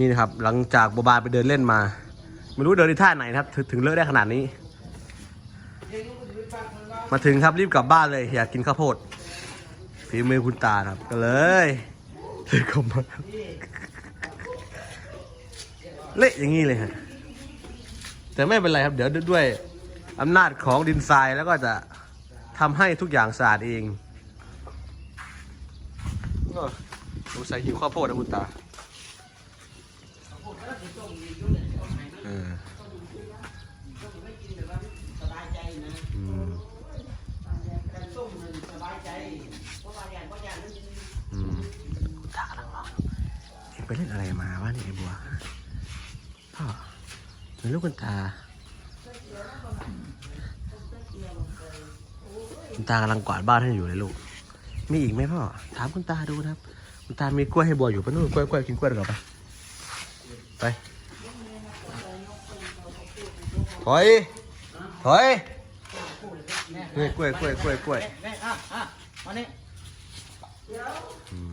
นี่นะครับหลังจากบัวบานไปเดินเล่นมา ไม่รู้เดินในท่าไหนครับถึงถึงเลอะได้ขนาดนี้ มาถึงครับรีบกลับบ้านเลยอยากกินข้าวโพดฝีมือคุณตาครับก็เลยเลยเข้ามาเละอย่างนี้เลยฮะแต่ไม่เป็นไรครับ เดี๋ยวด้วยอำนาจของดินทรายแล้วก็จะทำให้ทุกอย่างสะอาดเองก็สงสัยหิวข้าวโพดนะคุณตา เออสบายใจนะอืมแต่ส้หนึ่งสบายใจเพราะว่าอย่างเพราะอย่างนั้นอืมคุณตากำลังมองเอ็งไปเล่นอะไรมาวะเนี่ยไอ้บัวพ่อเป็นลูกคุณตา คุณตากำลังกวาดบ้านให้อยู่เลยลูก มีอีกไหมพ่อ ถามคุณตาดูนะครับ คุณตามีกล้วยให้บัวอยู่ปะนู่นกล้วยกล้วยกินกล้วยดีกว่าไป ถอย ถอยกล้วยกล้วยกล้วยกล้วยกล้วยแม่อะอะมานี่อืม